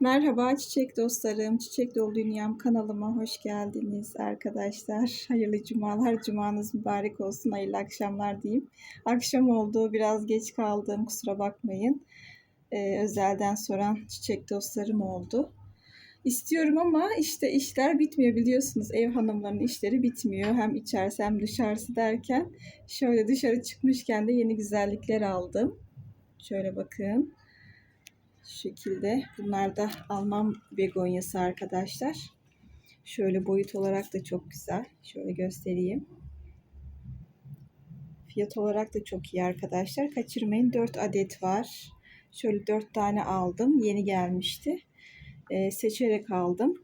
Merhaba çiçek dostlarım, Çiçek Dolu Dünyam kanalıma hoş geldiniz arkadaşlar. Hayırlı cumalar, cumanız mübarek olsun, hayırlı akşamlar diyeyim. Akşam oldu, biraz geç kaldım, kusura bakmayın. Ee, özelden soran çiçek dostlarım oldu. İstiyorum ama işte işler bitmiyor biliyorsunuz. Ev hanımlarının işleri bitmiyor. Hem içerisi hem dışarısı derken şöyle dışarı çıkmışken de yeni güzellikler aldım. Şöyle bakın. Şekilde. Bunlar da Alman begonyası arkadaşlar. Şöyle boyut olarak da çok güzel. Şöyle göstereyim. Fiyat olarak da çok iyi arkadaşlar. Kaçırmayın. 4 adet var. Şöyle 4 tane aldım. Yeni gelmişti. Ee, seçerek aldım.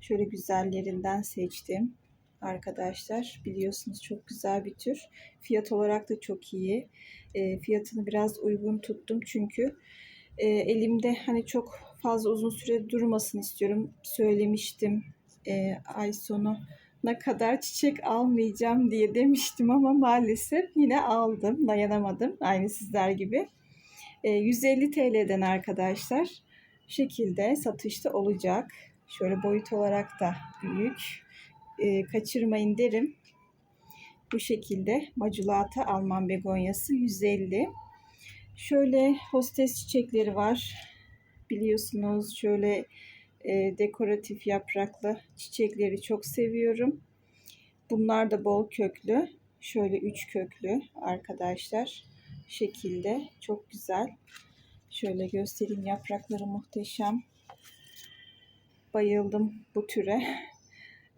Şöyle güzellerinden seçtim. Arkadaşlar biliyorsunuz çok güzel bir tür. Fiyat olarak da çok iyi. E, fiyatını biraz uygun tuttum çünkü e, elimde hani çok fazla uzun süre durmasın istiyorum. Söylemiştim e, ay sonu ne kadar çiçek almayacağım diye demiştim ama maalesef yine aldım. Dayanamadım. Aynı sizler gibi. E, 150 TL'den arkadaşlar şekilde satışta olacak. Şöyle boyut olarak da büyük. E, kaçırmayın derim. Bu şekilde maculata Alman begonyası 150. Şöyle hostes çiçekleri var. Biliyorsunuz şöyle e, dekoratif yapraklı çiçekleri çok seviyorum. Bunlar da bol köklü. Şöyle üç köklü arkadaşlar. Şekilde çok güzel. Şöyle göstereyim yaprakları muhteşem. Bayıldım bu türe.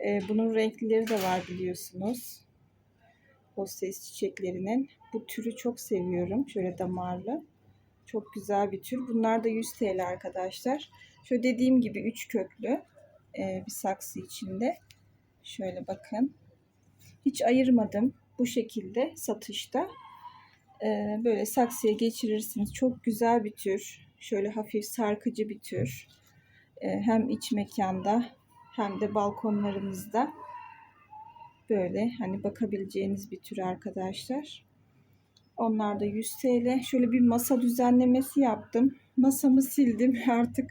E, bunun renklileri de var biliyorsunuz hostes çiçeklerinin. Bu türü çok seviyorum. Şöyle damarlı. Çok güzel bir tür. Bunlar da 100 TL arkadaşlar. Şöyle dediğim gibi 3 köklü e, bir saksı içinde. Şöyle bakın. Hiç ayırmadım. Bu şekilde satışta. E, böyle saksıya geçirirsiniz. Çok güzel bir tür. Şöyle hafif sarkıcı bir tür. E, hem iç mekanda hem de balkonlarımızda böyle hani bakabileceğiniz bir tür arkadaşlar. Onlar da 100 TL. Şöyle bir masa düzenlemesi yaptım. Masamı sildim artık.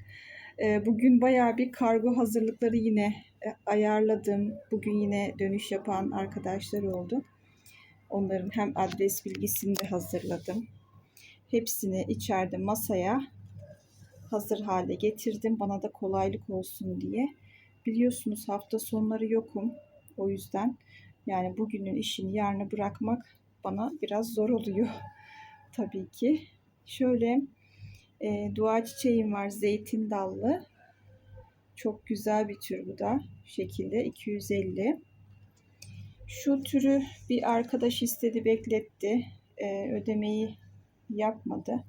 E, bugün baya bir kargo hazırlıkları yine e, ayarladım. Bugün yine dönüş yapan arkadaşlar oldu. Onların hem adres bilgisini de hazırladım. Hepsini içeride masaya hazır hale getirdim. Bana da kolaylık olsun diye. Biliyorsunuz hafta sonları yokum. O yüzden yani bugünün işini yarına bırakmak bana biraz zor oluyor. Tabii ki. Şöyle e, dua çiçeğim var zeytin dallı. Çok güzel bir tür bu da. Şekilde 250. Şu türü bir arkadaş istedi bekletti. E, ödemeyi yapmadı.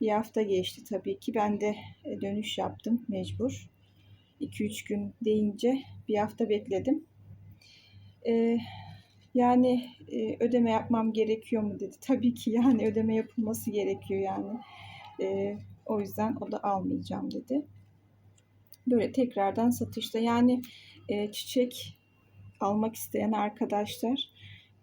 Bir hafta geçti tabii ki. Ben de e, dönüş yaptım mecbur. 2-3 gün deyince bir hafta bekledim. Ee, yani e, ödeme yapmam gerekiyor mu dedi. Tabii ki yani ödeme yapılması gerekiyor yani. E, o yüzden o da almayacağım dedi. Böyle tekrardan satışta yani e, çiçek almak isteyen arkadaşlar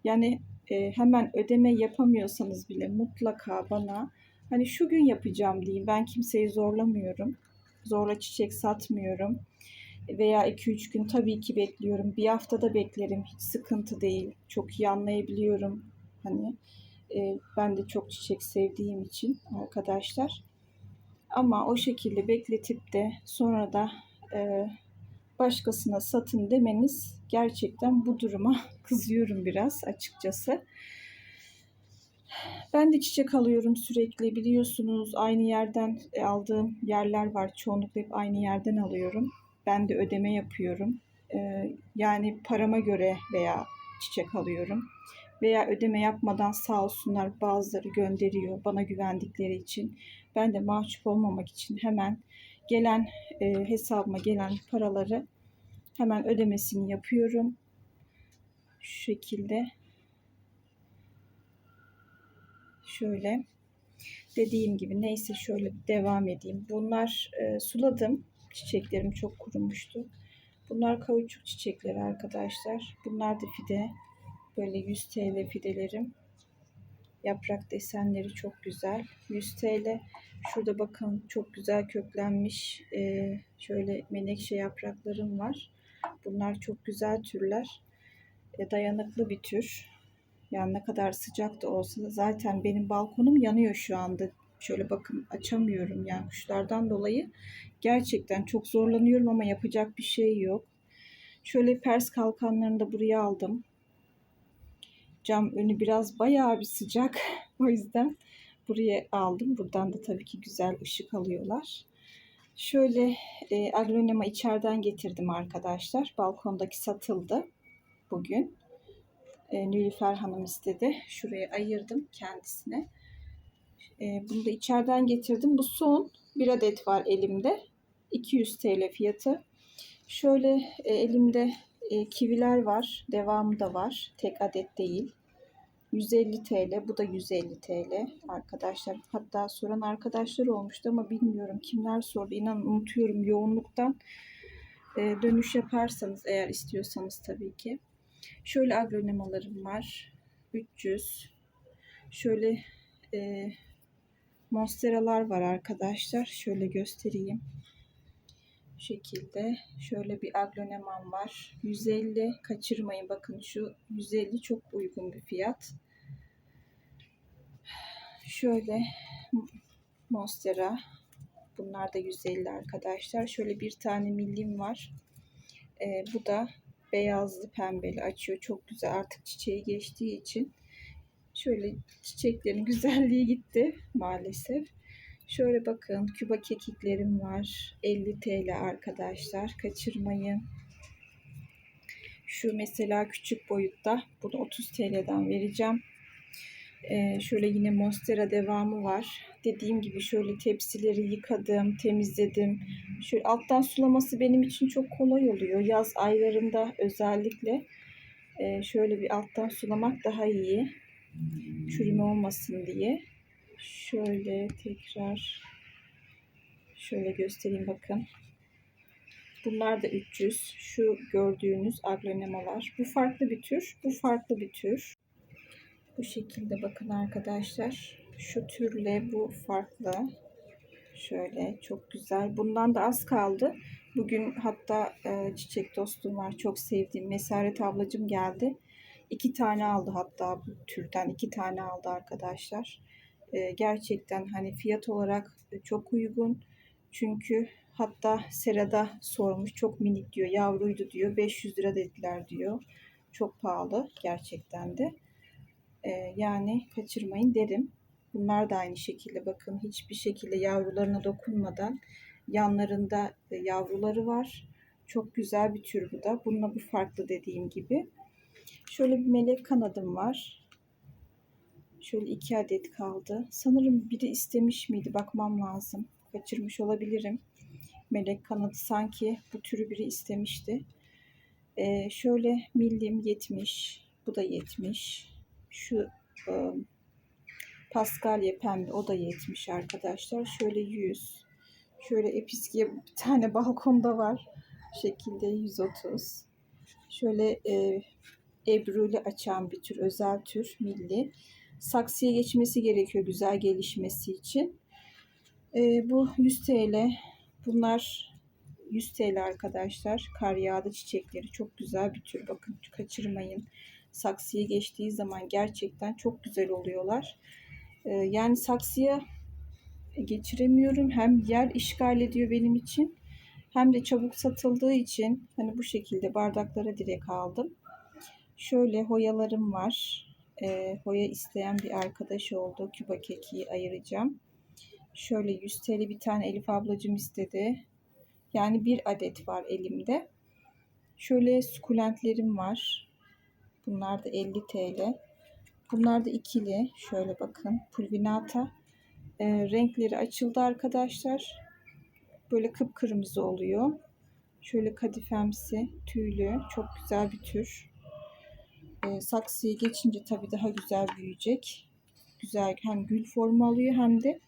yani e, hemen ödeme yapamıyorsanız bile mutlaka bana hani şu gün yapacağım diyeyim. Ben kimseyi zorlamıyorum. Zorla çiçek satmıyorum veya 2-3 gün tabii ki bekliyorum. Bir haftada beklerim. Hiç sıkıntı değil. Çok iyi anlayabiliyorum. Hani e, ben de çok çiçek sevdiğim için arkadaşlar. Ama o şekilde bekletip de sonra da e, başkasına satın demeniz gerçekten bu duruma kızıyorum biraz açıkçası. Ben de çiçek alıyorum sürekli biliyorsunuz aynı yerden aldığım yerler var çoğunlukla hep aynı yerden alıyorum ben de ödeme yapıyorum. Ee, yani parama göre veya çiçek alıyorum. Veya ödeme yapmadan sağ olsunlar bazıları gönderiyor bana güvendikleri için. Ben de mahcup olmamak için hemen gelen e, hesabıma gelen paraları hemen ödemesini yapıyorum. Şu şekilde. Şöyle. Dediğim gibi neyse şöyle devam edeyim. Bunlar e, suladım. Çiçeklerim çok kurumuştu. Bunlar kauçuk çiçekleri arkadaşlar. Bunlar da fide. Böyle 100 TL fidelerim. Yaprak desenleri çok güzel. 100 TL. Şurada bakın çok güzel köklenmiş e, şöyle menekşe yapraklarım var. Bunlar çok güzel türler. E, dayanıklı bir tür. Yani ne kadar sıcak da olsa zaten benim balkonum yanıyor şu anda. Şöyle bakın açamıyorum yani kuşlardan dolayı. Gerçekten çok zorlanıyorum ama yapacak bir şey yok. Şöyle pers kalkanlarını da buraya aldım. Cam önü biraz bayağı bir sıcak. o yüzden buraya aldım. Buradan da tabii ki güzel ışık alıyorlar. Şöyle e, aglonema içeriden getirdim arkadaşlar. Balkondaki satıldı bugün. E, Nilüfer Hanım istedi. Şuraya ayırdım kendisine. E, bunu da içeriden getirdim. Bu son bir adet var elimde. 200 TL fiyatı. Şöyle e, elimde e, kiviler var. Devamı da var. Tek adet değil. 150 TL. Bu da 150 TL arkadaşlar. Hatta soran arkadaşlar olmuştu ama bilmiyorum kimler sordu. İnan unutuyorum yoğunluktan. E, dönüş yaparsanız eğer istiyorsanız tabii ki. Şöyle agronemalarım var. 300. Şöyle e, monsteralar var arkadaşlar. Şöyle göstereyim. Bu şekilde. Şöyle bir aglonemam var. 150. Kaçırmayın. Bakın şu 150 çok uygun bir fiyat. Şöyle monstera. Bunlar da 150 arkadaşlar. Şöyle bir tane millim var. E, bu da beyazlı pembeli açıyor. Çok güzel artık çiçeği geçtiği için. Şöyle çiçeklerin güzelliği gitti maalesef. Şöyle bakın küba kekiklerim var. 50 TL arkadaşlar. Kaçırmayın. Şu mesela küçük boyutta. Bunu 30 TL'den vereceğim. Ee, şöyle yine Monstera devamı var. Dediğim gibi şöyle tepsileri yıkadım, temizledim. Şöyle alttan sulaması benim için çok kolay oluyor. Yaz aylarında özellikle e, şöyle bir alttan sulamak daha iyi. Çürüme olmasın diye. Şöyle tekrar şöyle göstereyim bakın. Bunlar da 300. Şu gördüğünüz aglonemalar. Bu farklı bir tür. Bu farklı bir tür. Bu şekilde bakın arkadaşlar. Şu türle bu farklı. Şöyle çok güzel. Bundan da az kaldı. Bugün hatta e, çiçek dostum var. Çok sevdiğim Mesaret ablacım geldi. İki tane aldı hatta bu türden. iki tane aldı arkadaşlar. E, gerçekten hani fiyat olarak çok uygun. Çünkü hatta Serada sormuş. Çok minik diyor. Yavruydu diyor. 500 lira dediler diyor. Çok pahalı gerçekten de. E, yani kaçırmayın derim. Bunlar da aynı şekilde bakın hiçbir şekilde yavrularına dokunmadan yanlarında yavruları var. Çok güzel bir tür bu da. Bununla bu farklı dediğim gibi. Şöyle bir melek kanadım var. Şöyle iki adet kaldı. Sanırım biri istemiş miydi? Bakmam lazım. Kaçırmış olabilirim. Melek kanadı sanki bu türü biri istemişti. Ee, şöyle millim 70. Bu da 70. Şu ıı, Paskalya pembe o da 70 arkadaşlar. Şöyle 100. Şöyle episkiye bir tane balkonda var. Bu şekilde 130. Şöyle e, ebruli açan bir tür, özel tür, milli. Saksıya geçmesi gerekiyor güzel gelişmesi için. E, bu 100 TL. Bunlar 100 TL arkadaşlar. Kar yağdı çiçekleri. Çok güzel bir tür. Bakın kaçırmayın. Saksıya geçtiği zaman gerçekten çok güzel oluyorlar. Ee, yani saksıya geçiremiyorum. Hem yer işgal ediyor benim için. Hem de çabuk satıldığı için hani bu şekilde bardaklara direkt aldım. Şöyle hoyalarım var. E, hoya isteyen bir arkadaş oldu. Küba kekiği ayıracağım. Şöyle 100 TL bir tane Elif ablacım istedi. Yani bir adet var elimde. Şöyle sukulentlerim var. Bunlar da 50 TL. Bunlar da ikili. Şöyle bakın. Pulvinata. E, renkleri açıldı arkadaşlar. Böyle kıpkırmızı oluyor. Şöyle kadifemsi, tüylü. Çok güzel bir tür. E, saksıya geçince tabii daha güzel büyüyecek. Güzel hem gül formu alıyor hem de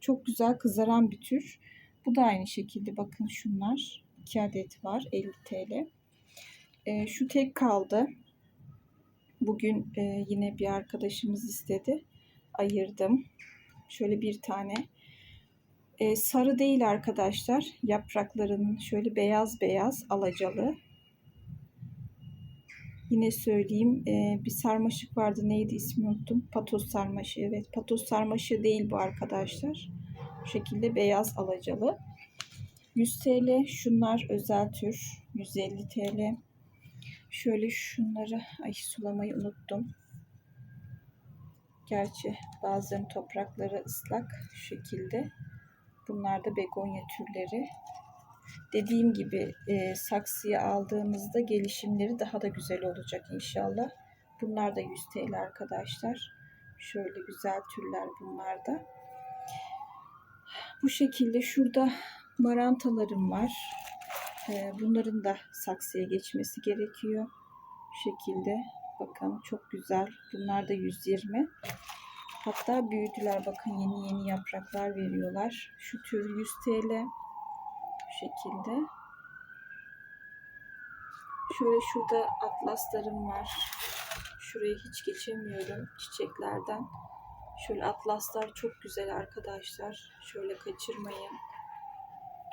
çok güzel kızaran bir tür. Bu da aynı şekilde bakın şunlar. 2 adet var 50 TL. E, şu tek kaldı. Bugün e, yine bir arkadaşımız istedi. Ayırdım. Şöyle bir tane. E, sarı değil arkadaşlar. Yapraklarının şöyle beyaz beyaz alacalı. Yine söyleyeyim e, bir sarmaşık vardı neydi ismi unuttum. Patos sarmaşığı evet patos sarmaşığı değil bu arkadaşlar. Bu şekilde beyaz alacalı. 100 TL şunlar özel tür 150 TL. Şöyle şunları ay sulamayı unuttum. Gerçi bazen toprakları ıslak şekilde. Bunlar da begonya türleri. Dediğim gibi e, saksıya aldığımızda gelişimleri daha da güzel olacak inşallah. Bunlar da 100 TL arkadaşlar. Şöyle güzel türler bunlar da. Bu şekilde şurada marantalarım var. E, bunların da saksıya geçmesi gerekiyor. Bu şekilde bakın çok güzel. Bunlar da 120. Hatta büyüdüler bakın yeni yeni yapraklar veriyorlar. Şu tür 100 TL. Şekilde. Şöyle şurada atlaslarım var. Şuraya hiç geçemiyorum çiçeklerden. Şöyle atlaslar çok güzel arkadaşlar. Şöyle kaçırmayın.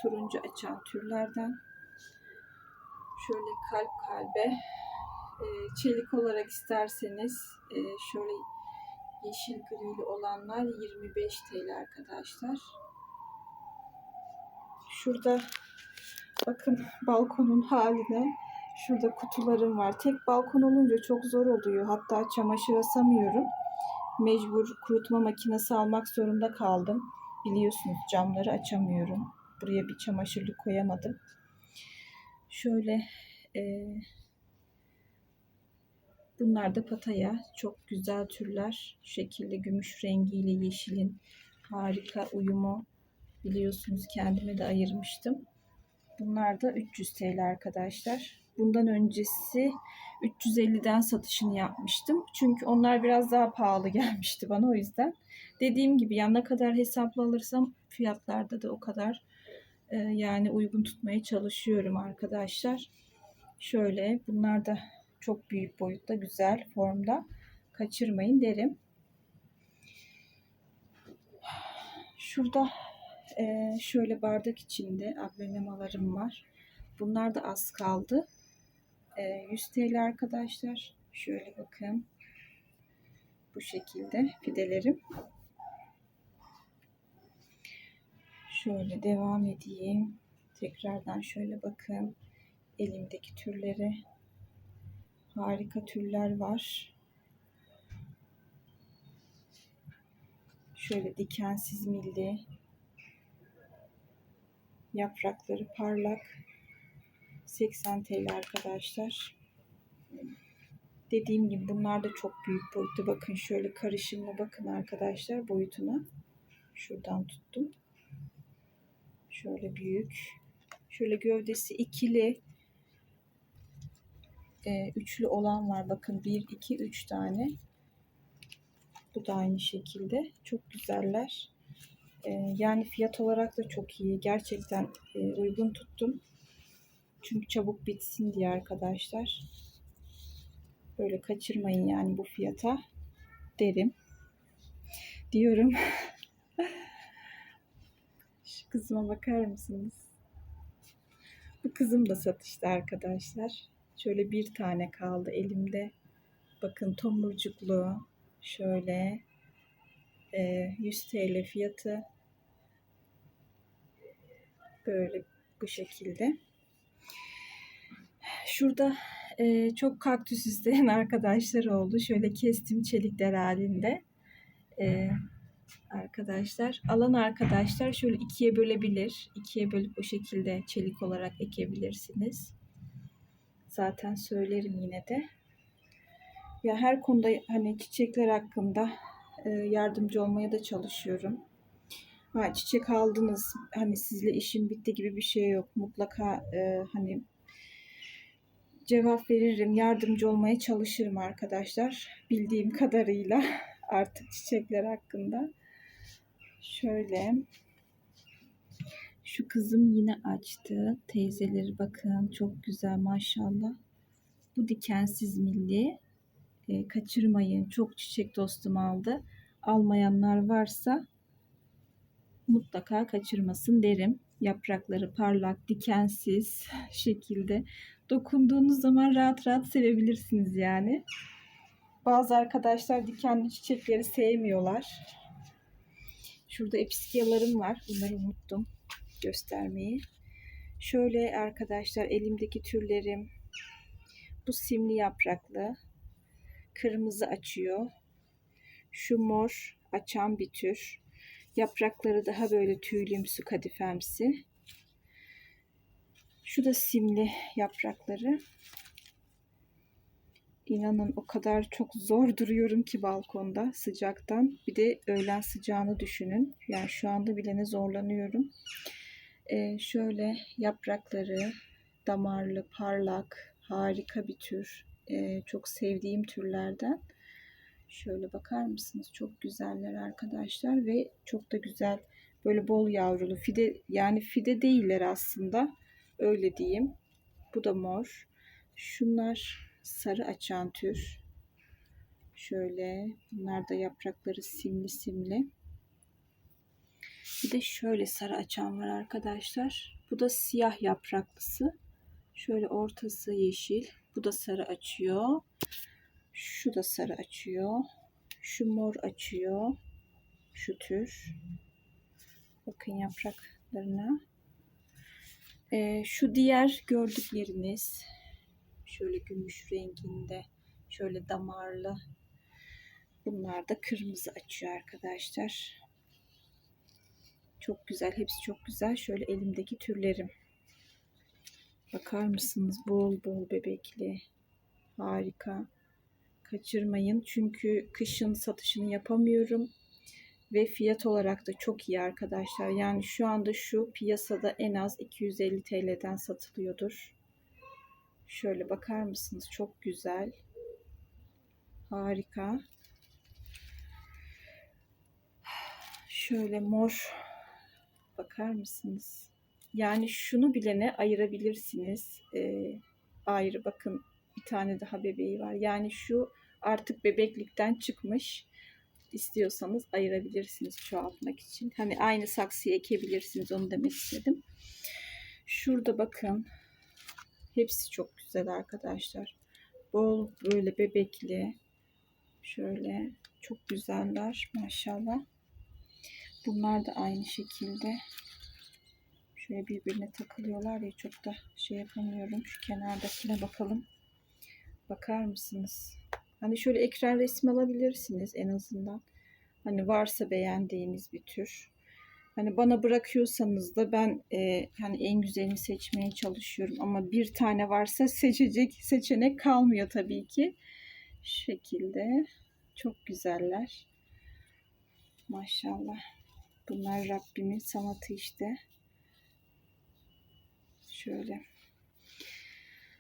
Turuncu açan türlerden. Şöyle kalp kalbe. Ee, çelik olarak isterseniz e, şöyle yeşil grili olanlar 25 TL arkadaşlar. Şurada bakın balkonun haline. Şurada kutularım var. Tek balkon olunca çok zor oluyor. Hatta çamaşır asamıyorum. Mecbur kurutma makinesi almak zorunda kaldım. Biliyorsunuz camları açamıyorum. Buraya bir çamaşırlık koyamadım. Şöyle e, bunlar da pataya. Çok güzel türler. Şu şekilde gümüş rengiyle yeşilin harika uyumu. Biliyorsunuz kendime de ayırmıştım. Bunlar da 300 TL arkadaşlar. Bundan öncesi 350'den satışını yapmıştım. Çünkü onlar biraz daha pahalı gelmişti bana o yüzden. Dediğim gibi ya ne kadar hesaplı alırsam fiyatlarda da o kadar e, yani uygun tutmaya çalışıyorum arkadaşlar. Şöyle bunlar da çok büyük boyutta güzel formda kaçırmayın derim. Şurada e, şöyle bardak içinde abonemalarım var. Bunlar da az kaldı. E, 100 TL arkadaşlar. Şöyle bakın. Bu şekilde fidelerim. Şöyle devam edeyim. Tekrardan şöyle bakın. Elimdeki türleri. Harika türler var. Şöyle dikensiz milli. Yaprakları parlak. 80 TL arkadaşlar. Dediğim gibi bunlar da çok büyük boyutta. Bakın şöyle karışımla bakın arkadaşlar boyutuna. Şuradan tuttum. Şöyle büyük. Şöyle gövdesi ikili. E, üçlü olan var. Bakın 1, 2, 3 tane. Bu da aynı şekilde. Çok güzeller. Yani fiyat olarak da çok iyi. Gerçekten uygun tuttum. Çünkü çabuk bitsin diye arkadaşlar. Böyle kaçırmayın yani bu fiyata derim. Diyorum. Şu kızıma bakar mısınız? Bu kızım da satışta arkadaşlar. Şöyle bir tane kaldı elimde. Bakın tomurcuklu. Şöyle. E, 100 TL fiyatı. Böyle bu şekilde. Şurada e, çok kaktüs isteyen arkadaşlar oldu. Şöyle kestim çelikler halinde. E, arkadaşlar. Alan arkadaşlar şöyle ikiye bölebilir. İkiye bölüp o şekilde çelik olarak ekebilirsiniz. Zaten söylerim yine de. Ya her konuda hani çiçekler hakkında e, yardımcı olmaya da çalışıyorum. Ha, çiçek aldınız hani sizle işim bitti gibi bir şey yok. Mutlaka e, hani cevap veririm, yardımcı olmaya çalışırım arkadaşlar. Bildiğim kadarıyla artık çiçekler hakkında. Şöyle şu kızım yine açtı. Teyzeleri bakın çok güzel maşallah. Bu dikensiz milli. E, kaçırmayın. Çok çiçek dostum aldı. Almayanlar varsa mutlaka kaçırmasın derim. Yaprakları parlak, dikensiz şekilde dokunduğunuz zaman rahat rahat sevebilirsiniz yani. Bazı arkadaşlar dikenli çiçekleri sevmiyorlar. Şurada episkiyalarım var. Bunları unuttum göstermeyi. Şöyle arkadaşlar elimdeki türlerim bu simli yapraklı kırmızı açıyor. Şu mor açan bir tür. Yaprakları daha böyle tüylümsü kadifemsi. Şu da simli yaprakları. İnanın o kadar çok zor duruyorum ki balkonda sıcaktan. Bir de öğlen sıcağını düşünün. Yani şu anda bile ne zorlanıyorum. Ee, şöyle yaprakları damarlı, parlak, harika bir tür. Ee, çok sevdiğim türlerden. Şöyle bakar mısınız? Çok güzeller arkadaşlar ve çok da güzel böyle bol yavrulu fide yani fide değiller aslında. Öyle diyeyim. Bu da mor. Şunlar sarı açan tür. Şöyle bunlar da yaprakları simli simli. Bir de şöyle sarı açan var arkadaşlar. Bu da siyah yapraklısı. Şöyle ortası yeşil. Bu da sarı açıyor. Şu da sarı açıyor. Şu mor açıyor. Şu tür. Bakın yapraklarına. Ee, şu diğer gördükleriniz şöyle gümüş renginde şöyle damarlı bunlar da kırmızı açıyor arkadaşlar. Çok güzel. Hepsi çok güzel. Şöyle elimdeki türlerim. Bakar mısınız? Bol bol bebekli. Harika. Kaçırmayın. Çünkü kışın satışını yapamıyorum. Ve fiyat olarak da çok iyi arkadaşlar. Yani şu anda şu piyasada en az 250 TL'den satılıyordur. Şöyle bakar mısınız? Çok güzel. Harika. Şöyle mor bakar mısınız? Yani şunu bilene ayırabilirsiniz. Ee, ayrı bakın bir tane daha bebeği var. Yani şu artık bebeklikten çıkmış. İstiyorsanız ayırabilirsiniz çoğaltmak için. Hani aynı saksıya ekebilirsiniz onu demek istedim. Şurada bakın. Hepsi çok güzel arkadaşlar. Bol böyle bebekli. Şöyle çok güzeller maşallah. Bunlar da aynı şekilde. Şöyle birbirine takılıyorlar ya çok da şey yapamıyorum. Şu kenardakine bakalım. Bakar mısınız? Hani şöyle ekran resmi alabilirsiniz en azından. Hani varsa beğendiğiniz bir tür. Hani bana bırakıyorsanız da ben e, hani en güzelini seçmeye çalışıyorum. Ama bir tane varsa seçecek seçenek kalmıyor tabii ki. Şu şekilde. Çok güzeller. Maşallah. Bunlar Rabbimin sanatı işte. Şöyle.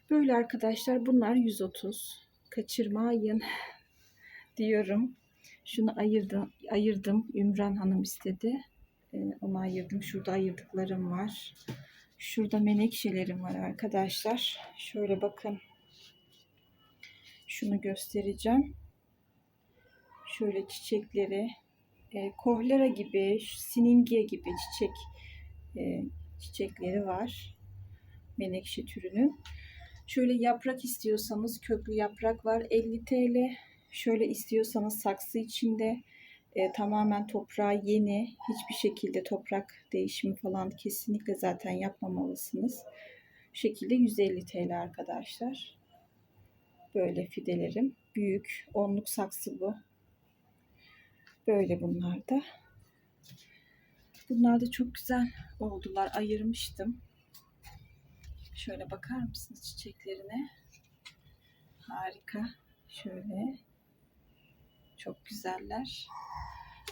Böyle arkadaşlar bunlar 130. Kaçırmayın diyorum. Şunu ayırdım. ayırdım. Ümran Hanım istedi. Ee, onu ayırdım. Şurada ayırdıklarım var. Şurada menekşelerim var arkadaşlar. Şöyle bakın. Şunu göstereceğim. Şöyle çiçekleri. E, kohlera gibi, siningiye gibi çiçek e, çiçekleri var. Menekşe türünün. Şöyle yaprak istiyorsanız köklü yaprak var 50 TL. Şöyle istiyorsanız saksı içinde e, tamamen toprağa yeni hiçbir şekilde toprak değişimi falan kesinlikle zaten yapmamalısınız. Bu şekilde 150 TL arkadaşlar. Böyle fidelerim. Büyük onluk saksı bu. Böyle bunlar da. Bunlar da çok güzel oldular. Ayırmıştım. Şöyle bakar mısınız çiçeklerine? Harika. Şöyle. Çok güzeller.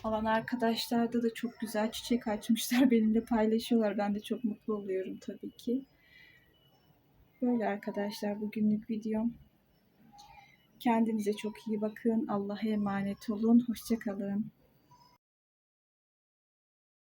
Alan arkadaşlarda da çok güzel çiçek açmışlar. Benimle paylaşıyorlar. Ben de çok mutlu oluyorum tabii ki. Böyle arkadaşlar bugünlük videom. Kendinize çok iyi bakın. Allah'a emanet olun. Hoşçakalın.